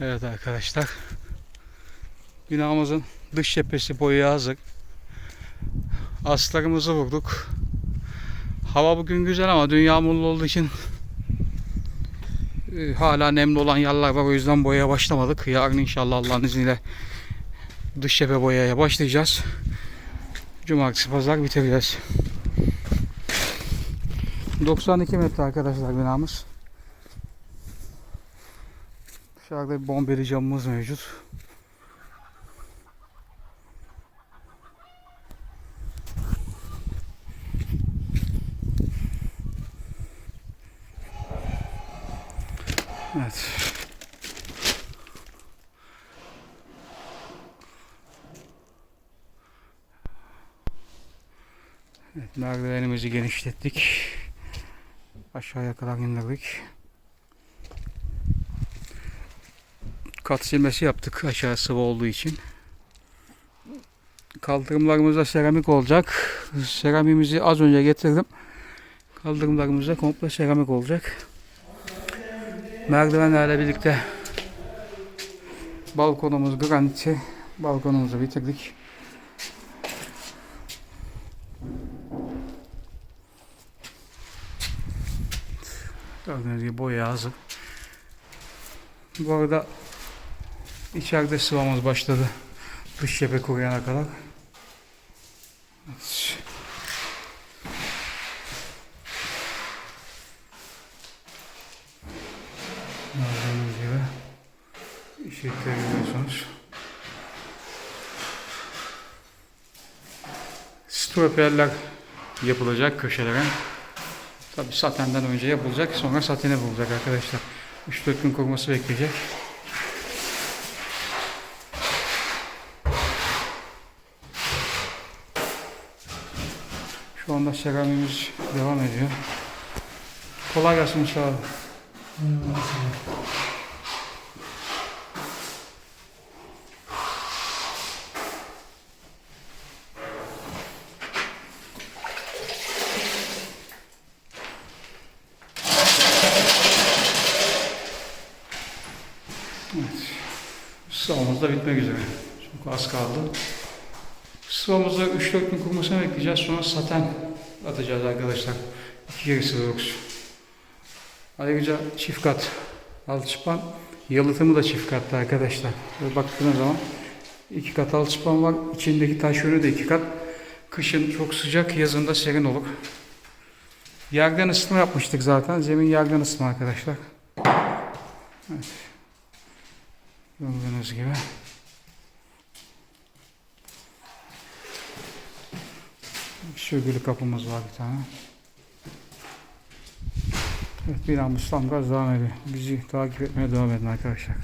Evet arkadaşlar. Binamızın dış cephesi boyaya hazır. Aslarımızı vurduk. Hava bugün güzel ama dün yağmurlu olduğu için e, hala nemli olan yerler var. O yüzden boyaya başlamadık. Yarın inşallah Allah'ın izniyle dış cephe boyaya başlayacağız. Cumartesi pazar bitireceğiz. 92 metre arkadaşlar binamız. Dışarıda bir bombeli camımız mevcut. Evet. Evet, merdivenimizi genişlettik. Aşağıya kadar indirdik. Kat silmesi yaptık aşağı sıvı olduğu için. Kaldırımlarımızda seramik olacak. Seramimizi az önce getirdim. Kaldırımlarımızda komple seramik olacak. Merdivenlerle birlikte balkonumuz graniti. Balkonumuzu bitirdik. Gördüğünüz gibi boya hazır. Bu arada içeride sıvamız başladı. Dış cephe kuruyana kadar. Evet. Gördüğünüz gibi ışıkları görüyorsunuz. Stroperler yapılacak köşelere. Tabi satenden önce yapılacak sonra satene vurulacak arkadaşlar. 3-4 gün kuruması bekleyecek. Şu anda seramimiz devam ediyor. Kolay gelsin Mustafa abi. Sıvamız da bitmek üzere. Çok az kaldı. Sıvamızda 3-4 gün kurumasını bekleyeceğiz. Sonra saten atacağız arkadaşlar. İki kere sıvıyoruz. Ayrıca çift kat alçıpan yalıtımı da çift katta arkadaşlar. Böyle baktığınız zaman iki kat alçıpan var. İçindeki taş yönü de iki kat. Kışın çok sıcak, yazında serin olur. Yerden ısıtma yapmıştık zaten. Zemin yerden ısıtma arkadaşlar. Evet. Gördüğünüz gibi. Sürgülü kapımız var bir tane. Evet bir an tam gaz devam ediyor. Bizi takip etmeye devam edin arkadaşlar.